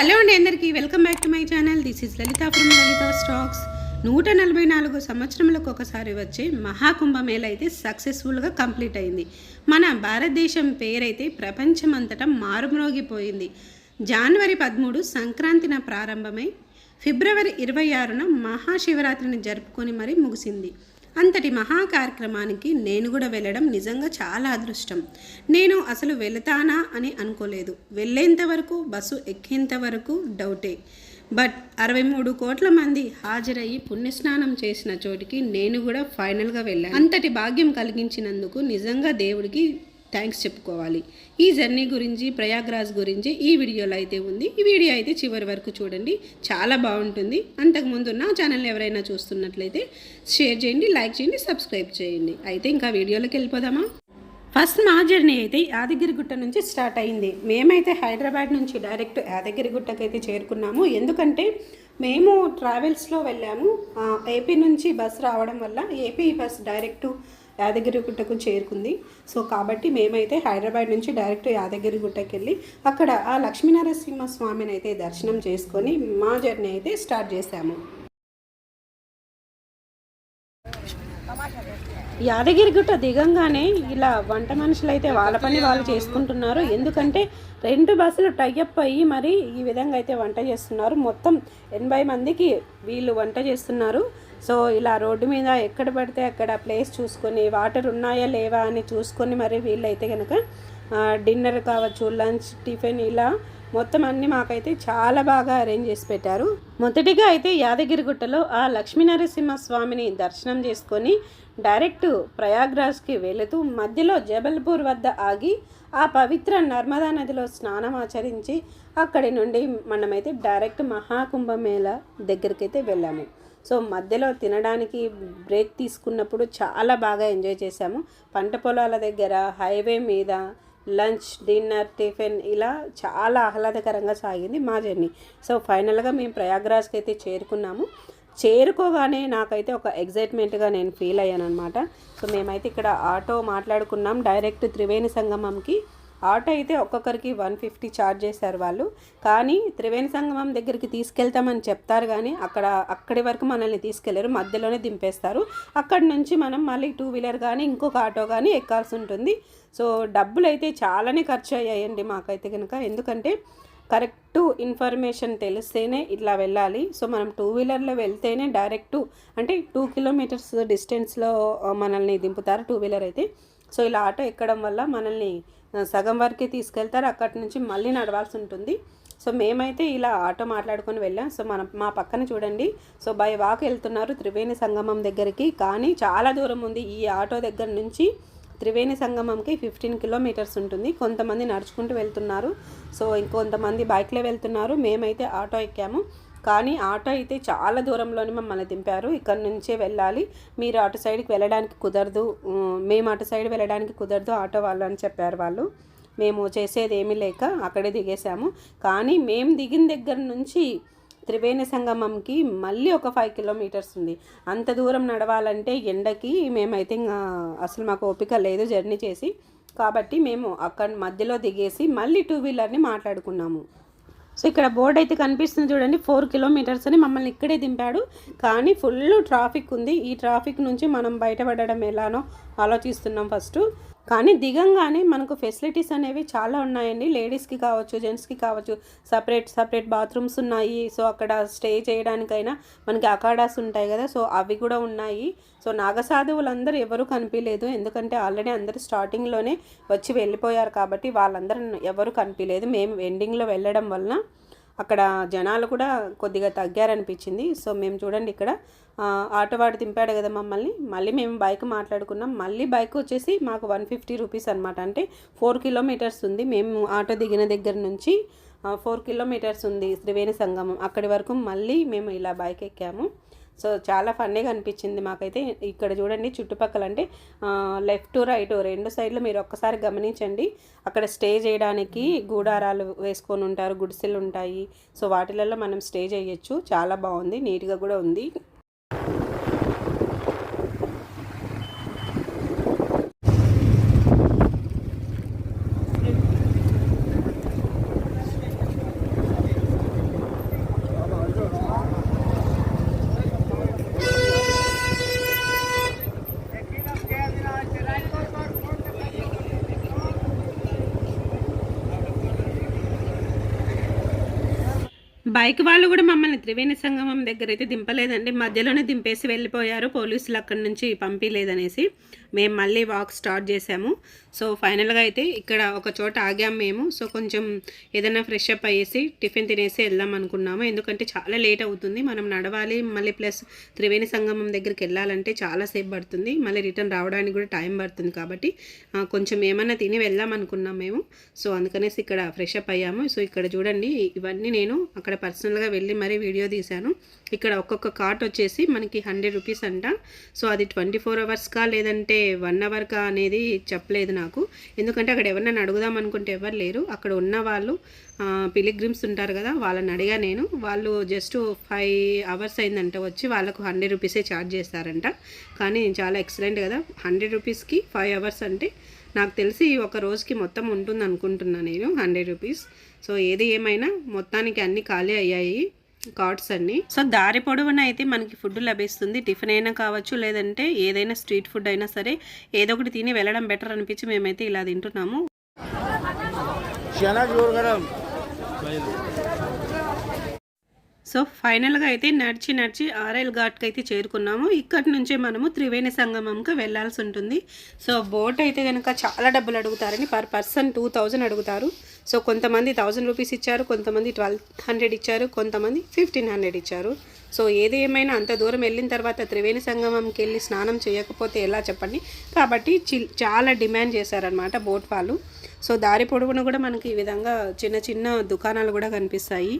Hello అండి అందరికీ welcome back to my channel. This is Lalitha from Lalitha stocks. నూట నలభై నాలుగు సంవత్సరములకు ఒకసారి వచ్చే మహాకుంభమేళ అయితే సక్సెస్ఫుల్గా కంప్లీట్ అయింది. మన భారతదేశం పేరైతే ప్రపంచమంతటా మారుమ్రోగిపోయింది. జనవరి పదమూడు సంక్రాంతిన ప్రారంభమై ఫిబ్రవరి ఇరవై ఆరున మహాశివరాత్రిని జరుపుకొని మరీ ముగిసింది. అంతటి మహా కార్యక్రమానికి నేను కూడా వెళ్ళడం నిజంగా చాలా అదృష్టం. నేను అసలు వెళతానా అని అనుకోలేదు. వెళ్ళేంత వరకు బస్సు ఎక్కేంత వరకు డౌటే. బట్ అరవై మూడు కోట్ల మంది హాజరయ్యి పుణ్యస్నానం చేసిన చోటికి నేను కూడా ఫైనల్గా వెళ్ళాను. అంతటి భాగ్యం కలిగించినందుకు నిజంగా దేవుడికి థ్యాంక్స్ చెప్పుకోవాలి. ఈ జర్నీ గురించి ప్రయాగ్రాజ్ గురించి ఈ వీడియోలో అయితే ఉంది. ఈ వీడియో అయితే చివరి వరకు చూడండి. చాలా బాగుంటుంది. అంతకుముందు నా ఛానల్ ఎవరైనా చూస్తున్నట్లయితే షేర్ చేయండి లైక్ చేయండి సబ్స్క్రైబ్ చేయండి. అయితే ఇంకా వీడియోలోకి వెళ్ళిపోదామా? ఫస్ట్ మా జర్నీ అయితే యాదగిరిగుట్ట నుంచి స్టార్ట్ అయింది. మేమైతే హైదరాబాద్ నుంచి డైరెక్ట్ యాదగిరిగుట్టకి అయితే చేరుకున్నాము. ఎందుకంటే మేము ట్రావెల్స్లో వెళ్ళాము. ఏపీ నుంచి బస్ రావడం వల్ల ఏపీ బస్ డైరెక్ట్ యాదగిరిగుట్టకు చేరుకుంది. సో కాబట్టి మేమైతే హైదరాబాద్ నుంచి డైరెక్ట్ యాదగిరిగుట్టకి వెళ్ళి అక్కడ ఆ లక్ష్మీనరసింహ స్వామిని అయితే దర్శనం చేసుకొని మా జర్నీ అయితే స్టార్ట్ చేశాము. యాదగిరిగుట్ట దిగంగానే ఇలా వంట మనుషులు అయితే వాళ్ళ పని వాళ్ళు చేసుకుంటున్నారు. ఎందుకంటే రెండు బస్సులు టైఅప్ అయ్యి మరి ఈ విధంగా అయితే వంట చేస్తున్నారు. మొత్తం ఎనభై మందికి వీళ్ళు వంట చేస్తున్నారు. సో ఇలా రోడ్డు మీద ఎక్కడ పడితే అక్కడ ప్లేస్ చూసుకొని వాటర్ ఉన్నాయా లేవా అని చూసుకొని మరి వీళ్ళైతే కనుక డిన్నర్ కావచ్చు లంచ్ టిఫిన్ ఇలా మొత్తం అన్ని మాకైతే చాలా బాగా అరేంజ్ చేసి పెట్టారు. మొదటిగా అయితే యాదగిరిగుట్టలో ఆ లక్ష్మీనరసింహ స్వామిని దర్శనం చేసుకొని డైరెక్ట్ ప్రయాగ్రాజ్కి వెళుతూ మధ్యలో జబల్పూర్ వద్ద ఆగి ఆ పవిత్ర నర్మదా నదిలో స్నానం ఆచరించి అక్కడి నుండి మనమైతే డైరెక్ట్ మహాకుంభమేళ దగ్గరికి అయితే వెళ్ళాము. సో మధ్యలో తినడానికి బ్రేక్ తీసుకున్నప్పుడు చాలా బాగా ఎంజాయ్ చేశాము. పంట పొలాల దగ్గర హైవే మీద లంచ్ డిన్నర్ టిఫిన్ ఇలా చాలా ఆహ్లాదకరంగా సాగింది మా జర్నీ. సో ఫైనల్గా మేము ప్రయాగ్రాజ్కి అయితే చేరుకున్నాము. చేరుకోగానే నాకైతే ఒక ఎగ్జైట్మెంట్గా నేను ఫీల్ అయ్యాను అనమాట సో మేమైతే ఇక్కడ ఆటో మాట్లాడుకున్నాం. డైరెక్ట్ త్రివేణి సంగమంకి ఆటో అయితే ఒక్కొక్కరికి వన్ ఫిఫ్టీ ఛార్జ్ చేశారు వాళ్ళు. కానీ త్రివేణి సంగమం దగ్గరికి తీసుకెళ్తామని చెప్తారు కానీ అక్కడ అక్కడి వరకు మనల్ని తీసుకెళ్ళరు. మధ్యలోనే దింపేస్తారు. అక్కడి నుంచి మనం మళ్ళీ టూ వీలర్ కానీ ఇంకొక ఆటో కానీ ఎక్కాల్సి ఉంటుంది. సో డబ్బులు అయితే చాలానే ఖర్చు అయ్యాయండి మాకైతే కనుక ఎందుకంటే కరెక్ట్ ఇన్ఫర్మేషన్ తెలిస్తేనే ఇట్లా వెళ్ళాలి. సో మనం టూ వీలర్లో వెళ్తేనే డైరెక్ట్ అంటే టూ కిలోమీటర్స్ డిస్టెన్స్లో మనల్ని దింపుతారు టూ వీలర్ అయితే. సో ఇలా ఆటో ఎక్కడం వల్ల మనల్ని సగం వరకే తీసుకెళ్తారు. అక్కడి నుంచి మళ్ళీ నడవాల్సి ఉంటుంది. సో మేమైతే ఇలా ఆటో మాట్లాడుకొని వెళ్ళాం. సో మన మా పక్కన చూడండి. సో బై వాక్ వెళ్తున్నారు త్రివేణి సంగమం దగ్గరికి. కానీ చాలా దూరం ఉంది. ఈ ఆటో దగ్గర నుంచి త్రివేణి సంగమంకి ఫిఫ్టీన్ కిలోమీటర్స్ ఉంటుంది. కొంతమంది నడుచుకుంటూ వెళ్తున్నారు. సో ఇంకొంతమంది బైక్లో వెళ్తున్నారు. మేమైతే ఆటో ఎక్కాము. కానీ ఆటో అయితే చాలా దూరంలోనే మమ్మల్ని దింపారు. ఇక్కడ నుంచే వెళ్ళాలి. మీరు అటు సైడ్కి వెళ్ళడానికి కుదరదు. మేము అటు సైడ్ వెళ్ళడానికి కుదరదు. ఆటో వాళ్ళు అని చెప్పారు వాళ్ళు. మేము చేసేది ఏమీ లేక అక్కడే దిగేసాము కానీ మేము దిగిన దగ్గర నుంచి త్రివేణి సంగమంకి మళ్ళీ ఒక ఫైవ్ కిలోమీటర్స్ ఉంది. అంత దూరం నడవాలంటే ఎండకి మేమైతే ఇంకా అసలు మాకు ఓపిక లేదు జర్నీ చేసి. కాబట్టి మేము అక్కడ మధ్యలో దిగేసి మళ్ళీ టూ వీలర్ని మాట్లాడుకున్నాము. సో ఇక్కడ బోర్డు అయితే కనిపిస్తుంది చూడండి ఫోర్ కిలోమీటర్స్ అని మమ్మల్ని ఇక్కడే దింపాడు. కానీ ఫుల్ ట్రాఫిక్ ఉంది. ఈ ట్రాఫిక్ నుంచి మనం బయటపడడం ఎలానో ఆలోచిస్తున్నాం ఫస్ట్. కానీ దిగంగానే మనకు ఫెసిలిటీస్ అనేవి చాలా ఉన్నాయండి. లేడీస్కి కావచ్చు జెంట్స్కి కావచ్చు సపరేట్ సపరేట్ బాత్రూమ్స్ ఉన్నాయి. సో అక్కడ స్టే చేయడానికైనా మనకి అకాడాస్ ఉంటాయి కదా సో అవి కూడా ఉన్నాయి. సో నాగసాధువులందరూ ఎవరు కనిపించలేదు ఎందుకంటే ఆల్రెడీ అందరూ స్టార్టింగ్లోనే వచ్చి వెళ్ళిపోయారు కాబట్టి వాళ్ళందరూ ఎవరు కనిపించలేదు మేము ఎండింగ్లో వెళ్ళడం వలన అక్కడ జనాలు కూడా కొద్దిగా తగ్గారనిపించింది. సో మేము చూడండి ఇక్కడ. ఆ, ఆటో వాడు దింపాడు కదా మమ్మల్ని. మళ్ళీ మేము బైక్ మాట్లాడుకున్నాం. మళ్ళీ బైక్ వచ్చేసి మాకు వన్ ఫిఫ్టీ రూపీస్ అనమాట అంటే ఫోర్ కిలోమీటర్స్ ఉంది. మేము ఆటో దిగిన దగ్గర నుంచి ఫోర్ కిలోమీటర్స్ ఉంది త్రివేణి సంగమం. అక్కడి వరకు మళ్ళీ మేము ఇలా బైక్ ఎక్కాము. సో చాలా ఫన్నీగా అనిపించింది మాకైతే. ఇక్కడ చూడండి చుట్టుపక్కల అంటే లెఫ్ట్ రైట్ రెండు సైడ్లు మీరు ఒక్కసారి గమనించండి. అక్కడ స్టే చేయడానికి గూడారాలు వేసుకొని ఉంటారు గుడిసెలు ఉంటాయి. సో వాటిలలో మనం స్టే చేయొచ్చు. చాలా బాగుంది నీట్గా కూడా ఉంది. బైక్ వాళ్ళు కూడా మమ్మల్ని త్రివేణి సంగమం దగ్గర అయితే దింపలేదండి. మధ్యలోనే దింపేసి వెళ్ళిపోయారు. పోలీసులు అక్కడి నుంచి పంపించలేదనేసి మేము మళ్ళీ వాక్ స్టార్ట్ చేసాము. సో ఫైనల్గా అయితే ఇక్కడ ఒక చోట ఆగాము మేము. సో కొంచెం ఏదైనా ఫ్రెష్ అప్ అయ్యేసి టిఫిన్ తినేసి వెళ్దాం అనుకున్నాము. ఎందుకంటే చాలా లేట్ అవుతుంది. మనం నడవాలి. మళ్ళీ ప్లస్ త్రివేణి సంగమం దగ్గరికి వెళ్ళాలంటే చాలాసేపు పడుతుంది. మళ్ళీ రిటర్న్ రావడానికి కూడా టైం పడుతుంది కాబట్టి కొంచెం ఏమన్నా తిని వెళ్దాం అనుకున్నాం మేము. సో అందుకనేసి ఇక్కడ ఫ్రెష్ అప్ అయ్యాము. సో ఇక్కడ చూడండి ఇవన్నీ నేను అక్కడ పర్సనల్గా వెళ్ళి మరీ వీడియో తీశాను. ఇక్కడ ఒక్కొక్క కార్ట్ వచ్చేసి మనకి హండ్రెడ్ రూపీస్ అంట. సో అది ట్వంటీ ఫోర్ అవర్స్కా లేదంటే వన్ అవర్కా అనేది చెప్పలేదు నాకు. ఎందుకంటే అక్కడ ఎవరినైనా అడుగుదాం అనుకుంటే ఎవరు లేరు. అక్కడ ఉన్న వాళ్ళు పిలిగ్రిమ్స్ ఉంటారు కదా వాళ్ళని అడిగా నేను. వాళ్ళు జస్ట్ ఫైవ్ అవర్స్ అయిందంట వచ్చి వాళ్ళకు హండ్రెడ్ రూపీసే ఛార్జ్ చేస్తారంట. కానీ చాలా ఎక్సలెంట్ కదా. హండ్రెడ్ రూపీస్కి ఫైవ్ అవర్స్ అంటే నాకు తెలిసి ఒక రోజుకి మొత్తం ఉంటుంది అనుకుంటున్నాను నేను హండ్రెడ్ రూపీస్ సో ఏది ఏమైనా మొత్తానికి అన్నీ ఖాళీ అయ్యాయి. కార్డ్స్ అన్ని. సో దారి పొడవున అయితే మనకి ఫుడ్ లభిస్తుంది. టిఫిన్ అయినా కావచ్చు లేదంటే ఏదైనా స్ట్రీట్ ఫుడ్ అయినా సరే ఏదో ఒకటి తిని వెళ్ళడం బెటర్ అనిపించి మేమైతే ఇలా తింటున్నాము. సో ఫైనల్గా అయితే నడిచి నడిచి ఆర్ఎల్ ఘాట్కి అయితే చేరుకున్నాము. ఇక్కడి నుంచే మనము త్రివేణి సంగమంకి వెళ్ళాల్సి ఉంటుంది. సో బోట్ అయితే కనుక చాలా డబ్బులు అడుగుతారని పర్ పర్సన్ టూ అడుగుతారు. సో కొంతమంది థౌజండ్ రూపీస్ ఇచ్చారు కొంతమంది ట్వెల్వ్ హండ్రెడ్ ఇచ్చారు కొంతమంది ఫిఫ్టీన్ హండ్రెడ్ ఇచ్చారు. సో ఏది ఏమైనా అంత దూరం వెళ్ళిన తర్వాత త్రివేణి సంగమంకి వెళ్ళి స్నానం చేయకపోతే ఎలా చెప్పండి? కాబట్టి చాలా డిమాండ్ చేశారనమాట బోట్ వాళ్ళు. సో దారి పొడవున కూడా మనకి ఈ విధంగా చిన్న చిన్న దుకాణాలు కూడా కనిపిస్తాయి.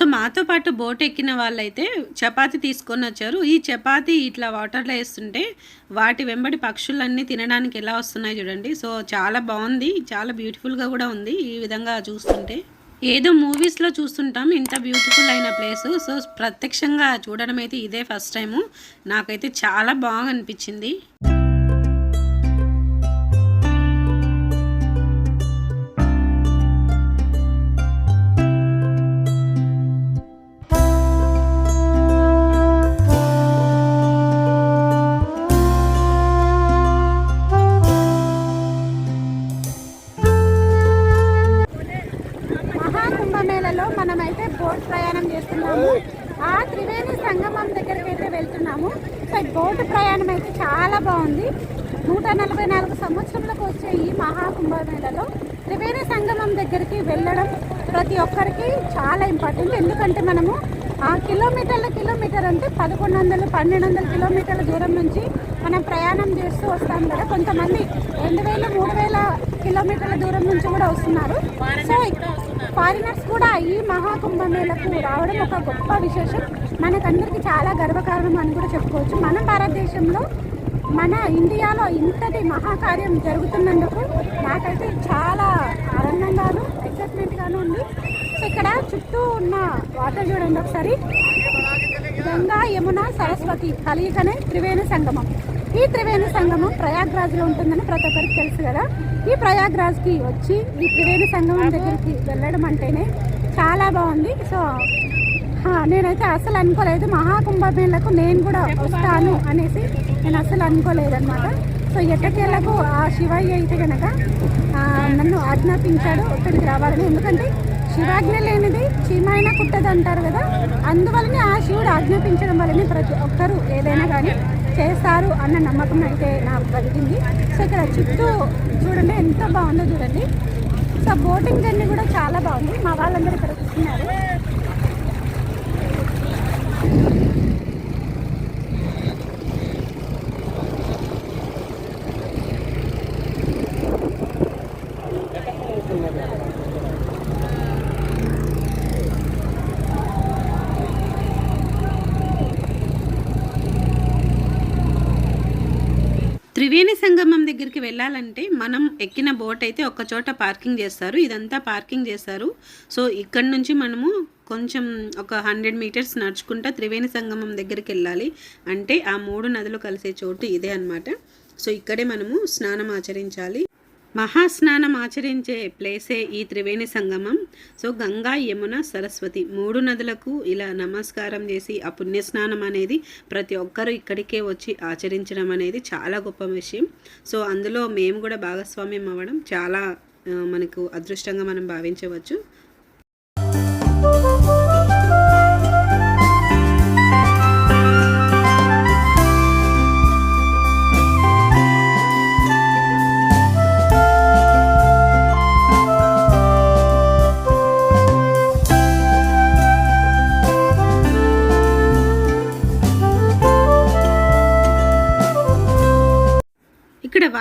సో మాతో పాటు బోట్ ఎక్కిన వాళ్ళైతే చపాతి తీసుకొని వచ్చారు. ఈ చపాతి ఇట్లా వాటర్లో వేస్తుంటే వాటి వెంబడి పక్షులన్నీ తినడానికి ఎలా వస్తున్నాయి చూడండి. సో చాలా బాగుంది. చాలా బ్యూటిఫుల్గా కూడా ఉంది ఈ విధంగా చూస్తుంటే. ఏదో మూవీస్లో చూస్తుంటాం. ఇంత బ్యూటిఫుల్ అయిన ప్లేస్ సో ప్రత్యక్షంగా చూడడం అయితే ఇదే ఫస్ట్ టైము నాకైతే చాలా బాగా అనిపించింది. చాలా ఇంపార్టెంట్ ఎందుకంటే మనము ఆ కిలోమీటర్ల కిలోమీటర్ అంటే పదకొండు వందలు పన్నెండు వందల కిలోమీటర్ల దూరం నుంచి మనం ప్రయాణం చేస్తూ వస్తాం కదా. కొంతమంది రెండు వేల మూడు వేల కిలోమీటర్ల దూరం నుంచి కూడా వస్తున్నారు. సో ఫారినర్స్ కూడా ఈ మహాకుంభమేళకు రావడం ఒక గొప్ప విశేషం. మనకందరికీ చాలా గర్వకారణం అని కూడా చెప్పుకోవచ్చు. మన భారతదేశంలో మన ఇండియాలో ఇంతటి మహాకార్యం జరుగుతున్నందుకు నాకైతే చాలా ఆనందంగాను ఎక్సైట్మెంట్గాను ఉంది. ఇక్కడ చుట్టూ ఉన్న వాటర్ చూడండి ఒకసారి. గంగా యమున సరస్వతి కలియుగనే త్రివేణి సంగమం. ఈ త్రివేణి సంగమం ప్రయాగ్రాజ్లో ఉంటుందని ప్రతి ఒక్కరికి తెలుసు కదా. ఈ ప్రయాగ్రాజ్కి వచ్చి ఈ త్రివేణి సంగమం దగ్గరికి వెళ్ళడం అంటేనే చాలా బాగుంది. సో నేనైతే అసలు అనుకోలేదు. మహాకుంభమేళకు నేను కూడా వస్తాను అనేసి నేను అసలు అనుకోలేదన్నమాట. సో ఎట్టకేళ్ళకు ఆ శివయ్య అయితే కనుక నన్ను ఆజ్ఞాపించాడు ఇక్కడికి రావాలని. ఎందుకంటే శివాజ్ఞ లేనిది చీమైన కుట్టదు అంటారు కదా. అందువలనే ఆ శివుడు ఆజ్ఞాపించడం వల్లనే ప్రతి ఒక్కరూ ఏదైనా కానీ చేస్తారు అన్న నమ్మకం అయితే నాకు కలిగింది. సో ఇక్కడ చుట్టూ చూడండి ఎంత బాగుందో చూడండి. సో బోటింగ్ జర్నీ కూడా చాలా బాగుంది. మా వాళ్ళందరూ ఇక్కడ కూర్చున్నారు. త్రివేణి సంగమం దగ్గరికి వెళ్ళాలంటే మనం ఎక్కిన బోట్ అయితే ఒక చోట పార్కింగ్ చేస్తారు. ఇదంతా పార్కింగ్ చేస్తారు. సో ఇక్కడ నుంచి మనము కొంచెం ఒక హండ్రెడ్ మీటర్స్ నడుచుకుంటా త్రివేణి సంగమం దగ్గరికి వెళ్ళాలి. అంటే ఆ మూడు నదులు కలిసే చోటు ఇదే అన్నమాట. సో ఇక్కడే మనము స్నానం ఆచరించాలి. మహాస్నానం ఆచరించే ప్లేసే ఈ త్రివేణి సంగమం. సో గంగా యమున సరస్వతి మూడు నదులకు ఇలా నమస్కారం చేసి ఆ పుణ్యస్నానం అనేది ప్రతి ఒక్కరూ ఇక్కడికే వచ్చి ఆచరించడం అనేది చాలా గొప్ప విషయం. సో అందులో మేము కూడా భాగస్వామ్యం అవ్వడం చాలా మనకు అదృష్టంగా మనం భావించవచ్చు.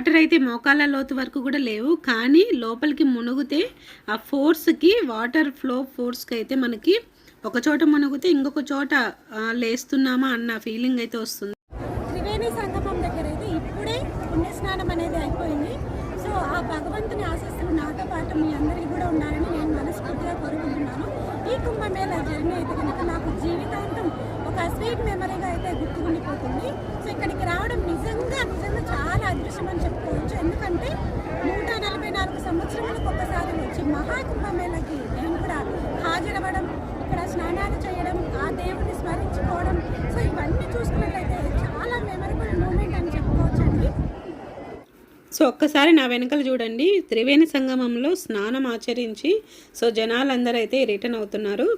వాటర్ అయితే మోకాళ్ళ లోతు వరకు కూడా లేవు. కానీ లోపలికి మునుగుతే ఆ ఫోర్స్కి వాటర్ ఫ్లో ఫోర్స్కి అయితే మనకి ఒక చోట మునుగుతే ఇంకొక చోట లేస్తున్నామా అన్న ఫీలింగ్ అయితే వస్తుంది. త్రివేణి సంగమం దగ్గర అయితే ఇప్పుడే పుణ్యస్నానం అనేది అయిపోయింది. సో ఆ భగవంతుని ఆశస్సులు నాతో పాటు మీ అందరికీ కూడా ఉండాలని నేను మనస్ఫూర్తిగా కోరుకుంటున్నాను. ఈ కుంభమేళ జర్నీ అయితే కనుక నాకు జీవితాంతం ఒక స్వీట్ మెమరీగా అయితే గుర్తుకుండిపోతుంది. సో ఇక్కడికి రావడం నిజంగా నిజంగా చాలా అదృష్టం అని చెప్పుకోవచ్చు. ఎందుకంటే నూట నలభై నాలుగు సంవత్సరాలకు ఒకసారి వచ్చి మహాకుంభమేళకి నేను కూడా హాజరవ్వడం ఇక్కడ స్నానాలు చేయడం ఆ దేవుడిని స్మరించుకోవడం. సో ఇవన్నీ చూసుకున్నట్లయితే చాలా మెమరబుల్ మూమెంట్ అని చెప్పుకోవచ్చండి. సో ఒక్కసారి నా వెనకలు చూడండి. త్రివేణి సంగమంలో స్నానం ఆచరించి సో జనాలందరూ అయితే రిటర్న్ అవుతున్నారు.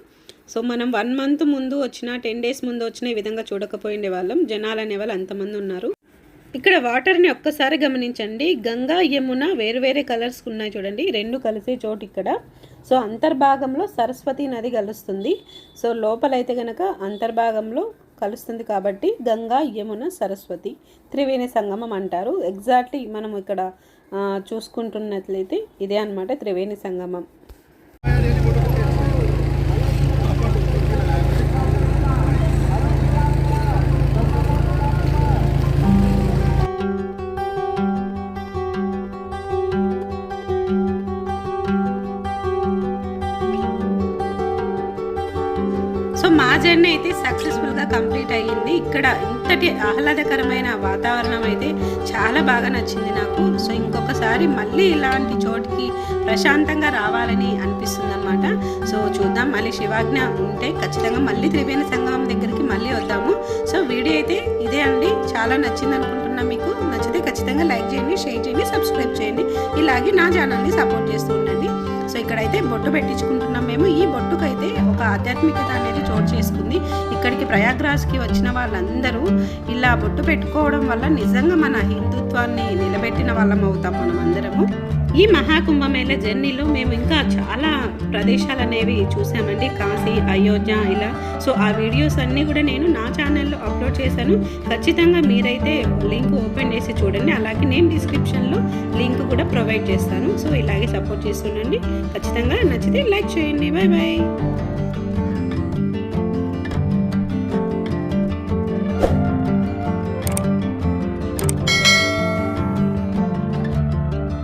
సో మనం వన్ మంత్ ముందు వచ్చిన టెన్ డేస్ ముందు వచ్చిన ఈ విధంగా చూడకపోయిండే వాళ్ళం. జనాలు అనేవాళ్ళు అంతమంది ఉన్నారు. ఇక్కడ వాటర్ని ఒక్కసారి గమనించండి. గంగా యమున వేరు వేరే కలర్స్ ఉన్నాయి చూడండి. రెండు కలిసే చోటు ఇక్కడ. సో అంతర్భాగంలో సరస్వతి నది కలుస్తుంది. సో లోపలైతే గనక అంతర్భాగంలో కలుస్తుంది కాబట్టి గంగా యమున సరస్వతి త్రివేణి సంగమం అంటారు. ఎగ్జాక్ట్లీ మనం ఇక్కడ చూసుకుంటున్నట్లయితే ఇదే అన్నమాట త్రివేణి సంగమం. జరిగింది ఇక్కడ ఇంతటి ఆహ్లాదకరమైన వాతావరణం అయితే చాలా బాగా నచ్చింది నాకు. సో ఇంకొకసారి మళ్ళీ ఇలాంటి చోటికి ప్రశాంతంగా రావాలని అనిపిస్తుంది అనమాట సో చూద్దాం. మళ్ళీ శివాజ్ఞ ఉంటే ఖచ్చితంగా మళ్ళీ త్రివేణి సంగమం దగ్గరికి మళ్ళీ వద్దాము. సో వీడియో అయితే ఇదే అండి. చాలా నచ్చింది అనుకుంటున్నా మీకు. నచ్చితే ఖచ్చితంగా లైక్ చేయండి షేర్ చేయండి సబ్స్క్రైబ్ చేయండి. ఇలాగే నా ఛానల్ని సపోర్ట్ చేస్తూ ఉండండి. సో ఇక్కడైతే బొట్టు పెట్టించుకుంటున్నాం మేము. ఈ బొట్టుకైతే ఒక ఆధ్యాత్మికత అనేది చోటు చేసుకుంది. ఇక్కడికి ప్రయాగ్రాజ్కి వచ్చిన వాళ్ళందరూ ఇలా బొట్టు పెట్టుకోవడం వల్ల నిజంగా మన హిందుత్వాన్ని నిలబెట్టిన వాళ్ళం అవుతాం మనం అందరము ఈ మహాకుంభమేళ జర్నీలో మేము ఇంకా చాలా ప్రదేశాలు అనేవి చూసామండి. కాశీ అయోధ్య ఇలా. సో ఆ వీడియోస్ అన్నీ కూడా నేను నా ఛానల్లో అప్లోడ్ చేశాను. ఖచ్చితంగా మీరైతే లింక్ ఓపెన్ చేసి చూడండి. అలాగే నేను డిస్క్రిప్షన్లో లింక్ కూడా ప్రొవైడ్ చేస్తాను. సో ఇలాగే సపోర్ట్ చేస్తుండండి. ఖచ్చితంగా నచ్చితే లైక్ చేయండి. Bye bye